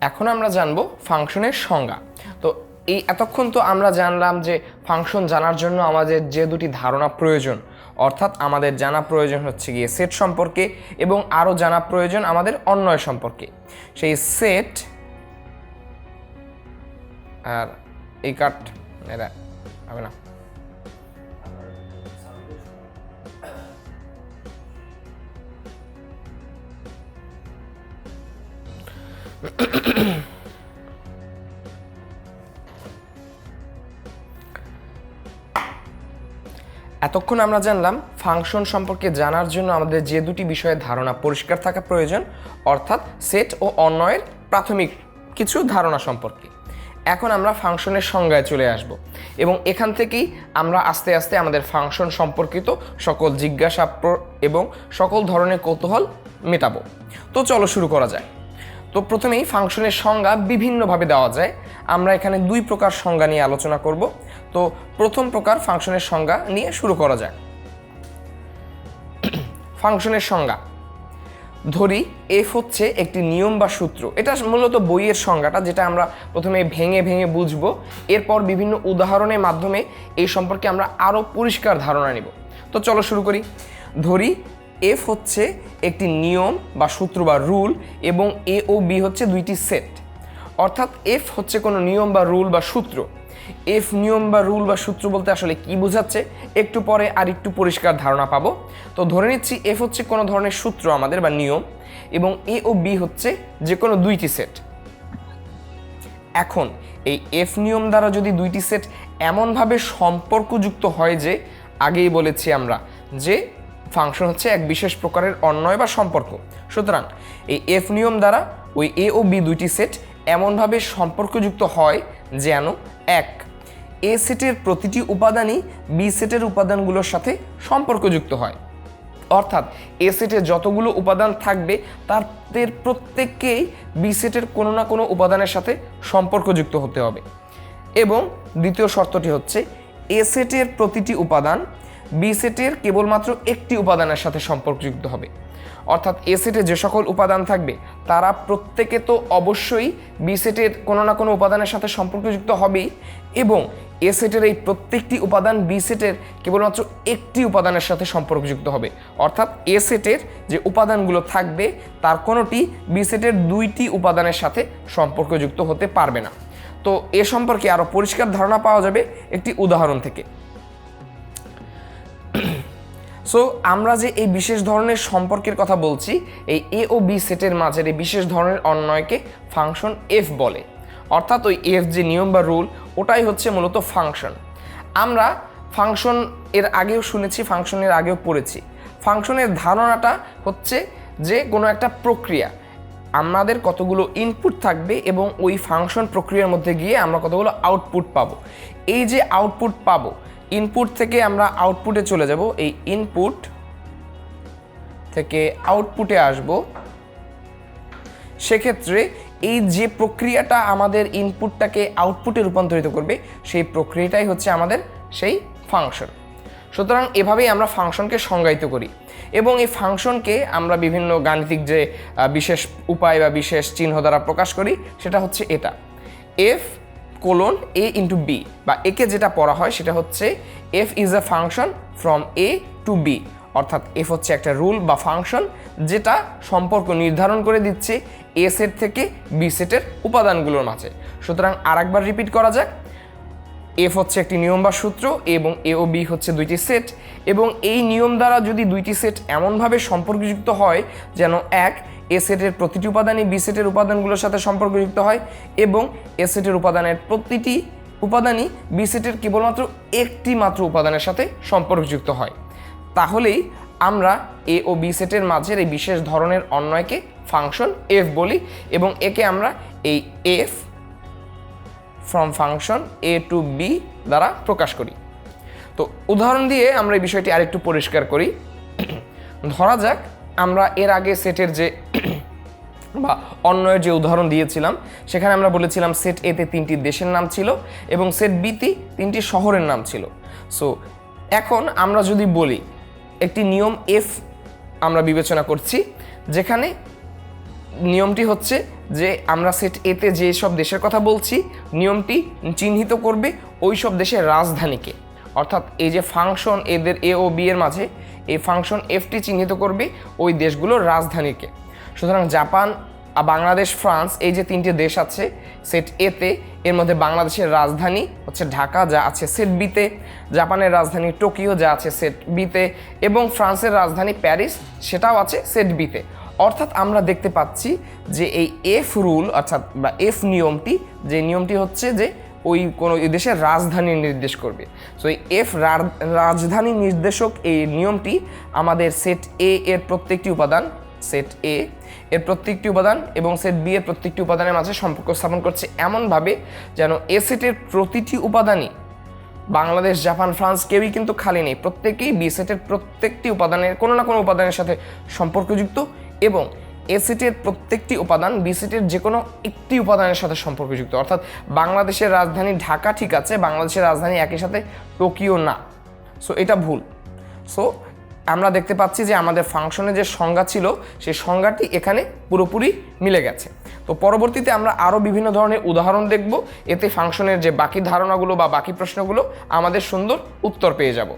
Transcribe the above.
এখন আমরা জানব ফাংশনের সংজ্ঞা। তো এই এতক্ষণ তো আমরা জানলাম যে ফাংশন জানার জন্য আমাদের যে দুটি ধারণা প্রয়োজন, অর্থাৎ আমাদের জানা প্রয়োজন হচ্ছে গিয়ে সেট সম্পর্কে এবং আরও জানা প্রয়োজন আমাদের অন্যয় সম্পর্কে। সেই সেট আর এই এরা হবে না। এতক্ষণ আমরা জানলাম ফাংশন সম্পর্কে জানার জন্য আমাদের যে দুটি বিষয়ে ধারণা পরিষ্কার থাকা প্রয়োজন, অর্থাৎ সেট ও অন্যয়ের প্রাথমিক কিছু ধারণা সম্পর্কে। এখন আমরা ফাংশনের সংজ্ঞায় চলে আসব এবং এখান থেকেই আমরা আস্তে আস্তে আমাদের ফাংশন সম্পর্কিত সকল জিজ্ঞাসা এবং সকল ধরনের কৌতূহল মেটাবো। তো চলো শুরু করা যায় তো প্রথমেই ফাংশনের সংজ্ঞা বিভিন্নভাবে দেওয়া যায়। আমরা এখানে দুই প্রকার সংজ্ঞা নিয়ে আলোচনা করব। তো প্রথম প্রকার ফাংশনের সংজ্ঞা নিয়ে শুরু করা যাক। ফাংশনের সংজ্ঞা। ধরি, এফ হচ্ছে একটি নিয়ম বা সূত্র। এটা মূলত বইয়ের সংজ্ঞাটা, যেটা আমরা প্রথমে ভেঙে ভেঙে বুঝব। এরপর বিভিন্ন উদাহরণের মাধ্যমে এই সম্পর্কে আমরা আরও পরিষ্কার ধারণা নিব। তো চলো শুরু করি। ধরি এফ হচ্ছে একটি নিয়ম বা সূত্র বা রুল এবং এ ও বি হচ্ছে দুইটি সেট। অর্থাৎ এফ হচ্ছে কোনো নিয়ম বা রুল বা সূত্র। এফ নিয়ম বা রুল বা সূত্র বলতে আসলে কি বোঝাচ্ছে একটু পরে আর একটু পরিষ্কার ধারণা পাবো। তো ধরে নিচ্ছি এফ হচ্ছে কোনো ধরনের সূত্র আমাদের বা নিয়ম এবং এ ও বি হচ্ছে যে কোনো দুইটি সেট। এখন এই এফ নিয়ম দ্বারা যদি দুইটি সেট এমনভাবে সম্পর্কযুক্ত হয় যে, আগেই বলেছি আমরা যে ফাংশন হচ্ছে এক বিশেষ প্রকারের অন্যয় বা সম্পর্ক। সুতরাং এই এফ নিয়ম দ্বারা ওই এ ও বি দুইটি সেট এমনভাবে সম্পর্কযুক্ত হয় যেন এক। এ সেটের প্রতিটি উপাদানই বি সেটের উপাদানগুলোর সাথে সম্পর্কযুক্ত হয়। অর্থাৎ এ সেটে যতগুলো উপাদান থাকবে, তাদের প্রত্যেককেই বি সেটের কোনো না কোনো উপাদানের সাথে সম্পর্কযুক্ত হতে হবে। এবং দ্বিতীয় শর্তটি হচ্ছে এ সেটের প্রতিটি উপাদান বি সেটের কেবলমাত্র একটি উপাদানের সাথে সম্পর্কযুক্ত হবে। অর্থাৎ এ সেটে যে সকল উপাদান থাকবে, তারা প্রত্যেকে তো অবশ্যই বি সেটের কোনো না কোনো উপাদানের সাথে সম্পর্কযুক্ত হবেই এবং এ সেটের এই প্রত্যেকটি উপাদান বি সেটের কেবলমাত্র একটি উপাদানের সাথে সম্পর্কযুক্ত হবে। অর্থাৎ এ সেটের যে উপাদানগুলো থাকবে, তার কোনোটি বি সেটের দুইটি উপাদানের সাথে সম্পর্কযুক্ত হতে পারবে না। তো এ সম্পর্কে আরও পরিষ্কার ধারণা পাওয়া যাবে একটি উদাহরণ থেকে। সো আমরা যে এই বিশেষ ধরনের সম্পর্কের কথা বলছি, এই এ ও বি সেটের মাঝের এই বিশেষ ধরনের অন্যয়কে ফাংশন এফ বলে। অর্থাৎ ওই এফ যে নিয়ম বা রুল ওটাই হচ্ছে মূলত ফাংশন আমরা ফাংশন এর আগেও শুনেছি ফাংশনের আগেও পড়েছি। ফাংশনের ধারণাটা হচ্ছে যে কোনো একটা প্রক্রিয়া, আমাদের কতগুলো ইনপুট থাকবে এবং ওই ফাংশন প্রক্রিয়ার মধ্যে গিয়ে আমরা কতগুলো আউটপুট পাবো। এই যে আউটপুট পাবো ইনপুট থেকে আমরা আউটপুটে চলে যাব। এই ইনপুট থেকে আউটপুটে আসব। সেক্ষেত্রে এই যে প্রক্রিয়াটা আমাদের ইনপুটটাকে আউটপুটে রূপান্তরিত করবে, সেই প্রক্রিয়াটাই হচ্ছে আমাদের সেই ফাংশন সুতরাং এভাবেই আমরা ফাংশনকে সংজ্ঞায়িত করি এবং এই ফাংশনকে আমরা বিভিন্ন গাণিতিক যে বিশেষ উপায় বা বিশেষ চিহ্ন দ্বারা প্রকাশ করি, সেটা হচ্ছে এটা। F colon A into B বা একে যেটা পড়া হয় সেটা হচ্ছে F is a function from A to B অর্থাৎ এফ হচ্ছে একটা রুল বা ফাংশন যেটা সম্পর্ক নির্ধারণ করে দিচ্ছে এ সেট থেকে বি সেটের উপাদানগুলোর মাঝে। সুতরাং আর একবার রিপিট করা যাক। এফ হচ্ছে একটি নিয়ম বা সূত্র এবং এ ও বি হচ্ছে দুইটি সেট এবং এই নিয়ম দ্বারা যদি দুইটি সেট এমনভাবে সম্পর্কযুক্ত হয় যেন এক, এ সেটের প্রতিটি উপাদানই বি সেটের উপাদানগুলোর সাথে সম্পর্কযুক্ত হয় এবং এ সেটের উপাদানের প্রতিটি উপাদানই বি সেটের কেবলমাত্র একটি মাত্র উপাদানের সাথে সম্পর্কযুক্ত হয়। তাহলেই আমরা এ ও বি সেটের মাঝের এই বিশেষ ধরনের অন্যয়কে ফাংশন এফ বলি এবং একে আমরা এই F from function A to B দ্বারা প্রকাশ করি। তো উদাহরণ দিয়ে আমরা এই বিষয়টি আরেকটু পরিষ্কার করি। ধরা যাক, আমরা এর আগে সেটের যে বা অন্যয়ের যে উদাহরণ দিয়েছিলাম, সেখানে আমরা বলেছিলাম সেট এতে তিনটি দেশের নাম ছিল এবং সেট বিতে তিনটি শহরের নাম ছিল। সো এখন আমরা যদি বলি, একটি নিয়ম এফ আমরা বিবেচনা করছি, যেখানে নিয়মটি হচ্ছে যে আমরা সেট এতে যে সব দেশের কথা বলছি, নিয়মটি চিহ্নিত করবে ওই সব দেশের রাজধানীকে। অর্থাৎ এই যে ফাংশন এদের এ ও বি এর মাঝে, এই ফাংশন এফটি চিহ্নিত করবে ওই দেশগুলোর রাজধানীকে। সুতরাং জাপান বাংলাদেশ, ফ্রান্স এই যে তিনটে দেশ আছে, সেট এতে এর মধ্যে বাংলাদেশের রাজধানী হচ্ছে ঢাকা, যা আছে সেট বিতে জাপানের রাজধানী টোকিও, যা আছে সেট বিতে এবং ফ্রান্সের রাজধানী প্যারিস, সেটাও আছে সেট বিতে অর্থাৎ আমরা দেখতে পাচ্ছি যে এই এফ রুল অর্থাৎ বা এফ নিয়মটি, যে নিয়মটি হচ্ছে যে ওই কোনো দেশের রাজধানী নির্দেশ করবে। সো এই এফ রাজধানী নির্দেশক এই নিয়মটি আমাদের সেট এ এর প্রত্যেকটি উপাদান সেট এ এর প্রত্যেকটি উপাদান এবং সেট বি এর প্রত্যেকটি উপাদানের মাঝে সম্পর্ক স্থাপন করছে এমনভাবে যেন এ সেটের প্রতিটি উপাদানই বাংলাদেশ, জাপান, ফ্রান্স কেউই কিন্তু খালি নেই। প্রত্যেকেই বি সেটের প্রত্যেকটি উপাদানের কোনো না কোনো উপাদানের সাথে সম্পর্কযুক্ত এবং এ সেটের প্রত্যেকটি উপাদান বি সেটের যে কোনো একটি উপাদানের সাথে সম্পর্কযুক্ত। অর্থাৎ বাংলাদেশের রাজধানী ঢাকা ঠিক আছে, বাংলাদেশের রাজধানী একই সাথে টোকিও না। সো এটা ভুল। সো আমরা দেখতে পাচ্ছি যে আমাদের ফাংশনের যে সংজ্ঞা ছিল, সেই সংজ্ঞাটি এখানে পুরোপুরি মিলে গেছে। তো পরবর্তীতে আমরা আরও বিভিন্ন ধরনের উদাহরণ দেখব। এতে ফাংশনের যে বাকি ধারণাগুলো বা বাকি প্রশ্নগুলো আমাদের সুন্দর উত্তর পেয়ে যাব।